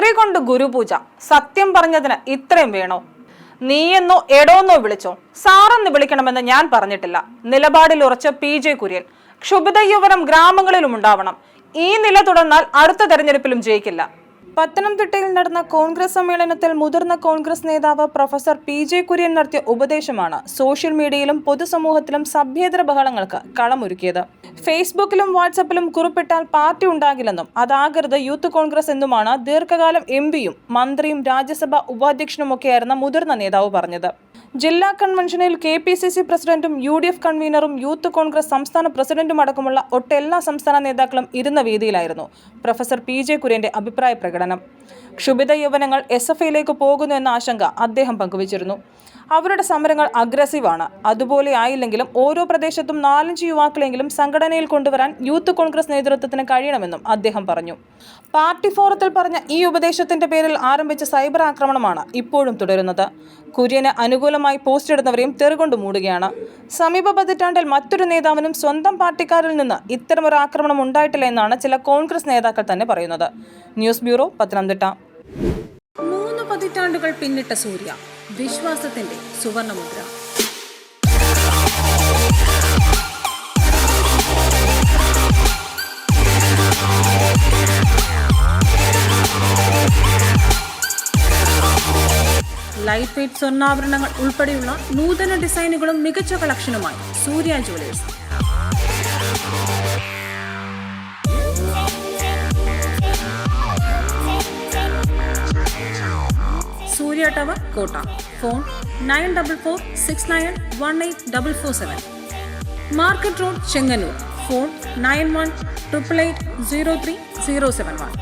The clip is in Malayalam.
തെറി കൊണ്ട് ഗുരുപൂജ സത്യം പറഞ്ഞതിന് ഇത്രയും വേണോ? നീയെന്നോ എടോന്നോ വിളിച്ചോ? സാറെന്ന് വിളിക്കണമെന്ന് ഞാൻ പറഞ്ഞിട്ടില്ല. നിലപാടിൽ ഉറച്ച പി ജെ കുര്യൻ. ക്ഷുഭിത യുവനം ഗ്രാമങ്ങളിലും ഉണ്ടാവണം. ഈ നില തുടർന്നാൽ അടുത്ത തെരഞ്ഞെടുപ്പിലും ജയിക്കില്ല. പത്തനംതിട്ടയിൽ നടന്ന കോൺഗ്രസ് സമ്മേളനത്തിൽ മുതിർന്ന കോൺഗ്രസ് നേതാവ് പ്രൊഫസർ പി ജെ കുര്യൻ നടത്തിയ ഉപദേശമാണ് സോഷ്യൽ മീഡിയയിലും പൊതുസമൂഹത്തിലും സഭ്യേതര ബഹളങ്ങൾക്ക് കളമൊരുക്കിയത്. ഫേസ്ബുക്കിലും വാട്സപ്പിലും കുറിപ്പിട്ടാൽ പാർട്ടി ഉണ്ടാകില്ലെന്നും അതാകരുത് യൂത്ത് കോൺഗ്രസ് എന്നുമാണ് ദീർഘകാലം എം പിയും മന്ത്രിയും രാജ്യസഭ ഉപാധ്യക്ഷനുമൊക്കെയായിരുന്ന മുതിർന്ന നേതാവ് പറഞ്ഞത്. ജില്ലാ കൺവെൻഷനിൽ കെ പി സി സി പ്രസിഡന്റും യു ഡി എഫ് കൺവീനറും യൂത്ത് കോൺഗ്രസ് സംസ്ഥാന പ്രസിഡന്റും അടക്കമുള്ള ഒട്ടെല്ലാ സംസ്ഥാന നേതാക്കളും ഇരുന്ന വേദിയിലായിരുന്നു. പ്രൊഫസർ പി ജെ കുര്യന്റെ അഭിപ്രായ പ്രകടനം. ക്ഷുഭിത യുവനങ്ങൾ എസ് എഫ് ഐയിലേക്ക് പോകുന്നു എന്ന ആശങ്ക അദ്ദേഹം പങ്കുവച്ചിരുന്നു. അവരുടെ സമരങ്ങൾ അഗ്രസീവാണ്. അതുപോലെ ആയില്ലെങ്കിലും ഓരോ പ്രദേശത്തും നാലഞ്ച് യുവാക്കളെങ്കിലും സംഘടനയിൽ കൊണ്ടുവരാൻ യൂത്ത് കോൺഗ്രസ് നേതൃത്വത്തിന് കഴിയണമെന്നും അദ്ദേഹം പറഞ്ഞു. പാർട്ടി ഫോറത്തിൽ പറഞ്ഞ ഈ ഉപദേശത്തിന്റെ പേരിൽ ആരംഭിച്ച സൈബർ ആക്രമണമാണ് ഇപ്പോഴും തുടരുന്നത്. കുര്യന് അനുകൂലമായി പോസ്റ്റ് ഇടുന്നവരെയും തെറുകൊണ്ട് മൂടുകയാണ്. സമീപ പതിറ്റാണ്ടിൽ മറ്റൊരു നേതാവിനും സ്വന്തം പാർട്ടിക്കാരിൽ നിന്ന് ഇത്തരമൊരു ആക്രമണം ഉണ്ടായിട്ടില്ല എന്നാണ് ചില കോൺഗ്രസ് നേതാക്കൾ തന്നെ പറയുന്നത്. News bureau Pathanamthitta. മൂന്ന് പതിറ്റാണ്ടുകൾ പിന്നിട്ട സൂര്യ. വിശ്വാസത്തിന്റെ സുവർണമുദ്ര. ലൈറ്റ് വെയ്റ്റ് സ്വർണാഭരണങ്ങൾ ഉൾപ്പെടെയുള്ള നൂതന ഡിസൈനുകളും മികച്ച കളക്ഷനുമായി Surya jewellers tower Kotta phone nine double four six nine one eight double four seven market road Chengannur phone nine one triple eight zero three zero seven one